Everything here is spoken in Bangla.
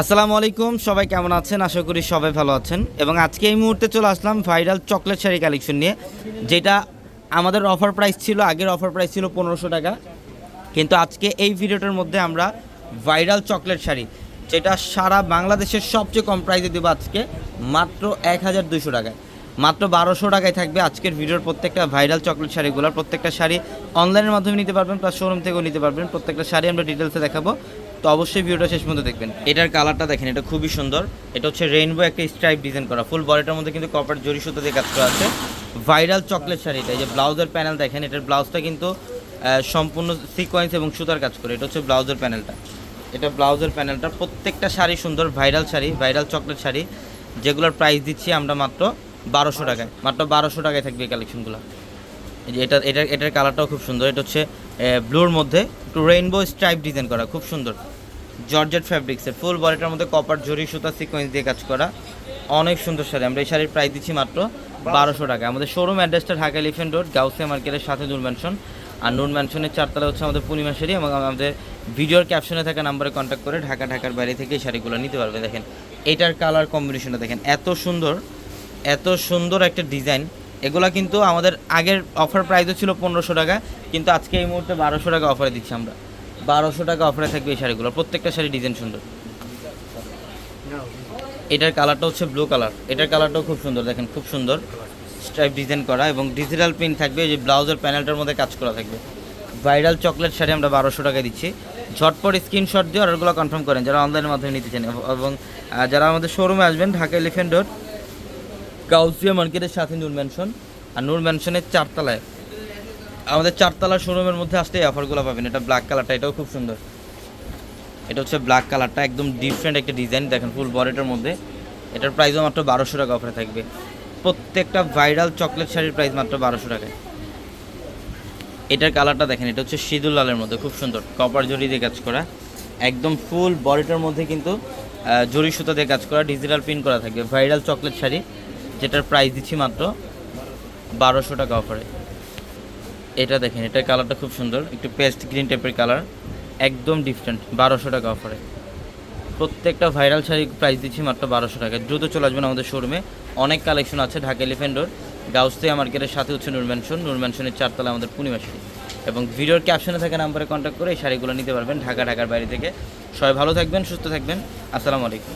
আসসালামু আলাইকুম, সবাই কেমন আছেন? আশা করি সবাই ভালো আছেন। এবং আজকে এই মুহূর্তে চলে আসলাম ভাইরাল চকলেট শাড়ি কালেকশন নিয়ে, যেটা আমাদের অফার প্রাইস ছিল, আগের অফার প্রাইস ছিল পনেরোশো টাকা। কিন্তু আজকে এই ভিডিওটার মধ্যে আমরা ভাইরাল চকলেট শাড়ি, যেটা সারা বাংলাদেশের সবচেয়ে কম প্রাইসে দেবো আজকে, মাত্র এক হাজার দুশো টাকায়। মাত্র বারোশো টাকায় থাকবে আজকের ভিডিওর প্রত্যেকটা ভাইরাল চকলেট শাড়িগুলোর। প্রত্যেকটা শাড়ি অনলাইনের মাধ্যমে নিতে পারবেন প্লাস শোরুম থেকেও নিতে পারবেন। প্রত্যেকটা শাড়ি আমরা ডিটেলসে দেখাবো। তো অবশ্যই ভিডিওটা শেষ পর্যন্ত দেখবেন। এটার কালারটা দেখেন, এটা খুবই সুন্দর। এটা হচ্ছে রেইনবো একটা স্ট্রাইপ ডিজাইন করা। ফুল বডিটার মধ্যে কিন্তু কপার জরি সুতো দিয়ে কাজ করা আছে। ভাইরাল চকলেট শাড়িটা এই যে ব্লাউজের প্যানেল দেখেন, এটার ব্লাউজটা কিন্তু সম্পূর্ণ সিকোয়েন্স এবং সুতার কাজ করে। এটা হচ্ছে ব্লাউজের প্যানেলটা এটা ব্লাউজের প্যানেলটা প্রত্যেকটা শাড়ি সুন্দর viral sari viral chocolate sari. যেগুলোর প্রাইস দিচ্ছি আমরা মাত্র বারোশো টাকায়। মাত্র বারোশো টাকায় থাকবে এই কালেকশনগুলো এটা এটা, এটার কালারটাও খুব সুন্দর। এটা হচ্ছে ব্লুর মধ্যে একটু রেইনবো স্ট্রাইপ ডিজাইন করা, খুব সুন্দর। জর্জেট ফ্যাব্রিক্সের ফুল বডিটার মধ্যে কপার জরি সুতা সিকোয়েন্স দিয়ে কাজ করা। অনেক সুন্দর শাড়ি। আমরা এই শাড়ির প্রাইস দিচ্ছি মাত্র বারোশো টাকা। আমাদের শোরুম অ্যাড্রেসটা ঢাকা এলিফেন্ট রোড গাউসিয়া মার্কেটের সাথে নূর ম্যানশন আর নূর ম্যানশনের চারতলা হচ্ছে আমাদের পূর্ণিমা শাড়ি এবং আমাদের ভিডিওর ক্যাপশনে থাকা নাম্বারে কন্ট্যাক্ট করে ঢাকা, ঢাকার বাইরে থেকে এই শাড়িগুলো নিতে পারবে। দেখেন, এটার কালার কম্বিনেশনটা দেখেন, এত সুন্দর এত সুন্দর একটা ডিজাইন এগুলা কিন্তু আমাদের আগের অফার প্রাইসও ছিল পনেরোশো টাকা, কিন্তু আজকে এই মুহূর্তে বারোশো টাকা অফারে দিচ্ছি আমরা। বারোশো টাকা অফারে থাকবে এই শাড়িগুলো, প্রত্যেকটা শাড়ি ডিজাইন সুন্দর। এটার কালারটা হচ্ছে ব্লু কালার এটার কালারটাও খুব সুন্দর, দেখেন, খুব সুন্দর স্ট্রাইপ ডিজাইন করা এবং ডিজিটাল প্রিন্ট থাকবে যে ব্লাউজের প্যানেলটার মধ্যে কাজ করা থাকবে। ভাইরাল চকলেট শাড়ি আমরা বারোশো টাকায় দিচ্ছি। ঝটপট স্ক্রিনশট দিয়ে অর্ডারগুলো কনফার্ম করেন, যারা অনলাইনের মাধ্যমে নিতে চান এবং যারা আমাদের শোরুমে আসবেন, ঢাকা এলিফেন্ট রোড গাউসিয়া মার্কেটের সাথে নূর ম্যানশন আর নূর ম্যানশনের চারতলায়। আমাদের চারতলা শোরুমের মধ্যে আসতে অফারগুলো পাবেন। এটা ব্ল্যাক কালারটা এটাও খুব সুন্দর। এটা হচ্ছে ব্ল্যাক কালারটা একদম ডিফারেন্ট একটা ডিজাইন দেখেন ফুল বডিটার মধ্যে। এটার প্রাইসও মাত্র বারোশো টাকা অফারে থাকবে। প্রত্যেকটা ভাইরাল চকলেট শাড়ির প্রাইস মাত্র বারোশো টাকায়। এটার কালারটা দেখেন, এটা হচ্ছে সিঁদুর লালের মধ্যে, খুব সুন্দর। কপার জরি দিয়ে কাজ করা। একদম ফুল বডিটার মধ্যে কিন্তু জরি সুতা দিয়ে কাজ করা ডিজিটাল প্রিন্ট করা থাকবে। Viral chocolate sari. যেটার প্রাইস দিচ্ছি মাত্র বারোশো টাকা অফারে এটা দেখেন এটার কালারটা খুব সুন্দর, একটু পেস্ট গ্রিন টাইপের কালার একদম ডিফারেন্ট বারোশো টাকা অফারে প্রত্যেকটা ভাইরাল শাড়ি প্রাইস দিচ্ছি মাত্র বারোশো টাকা। দ্রুত চলে আসবেন আমাদের শোরুমে অনেক কালেকশন আছে ঢাকা এলিফেন্ট রোড গাউসিয়া মার্কেটের সাথে হচ্ছে নূর ম্যানশন নূর ম্যানশনের চারতলা আমাদের পূর্ণিমা শাড়ি। এবং ভিডিওর ক্যাপশনে থাকা নাম্বারে কন্ট্যাক্ট করে এই শাড়িগুলো নিতে পারবেন ঢাকা, ঢাকার বাইরে থেকে। সবাই ভালো থাকবেন, সুস্থ থাকবেন। আসসালামু আলাইকুম।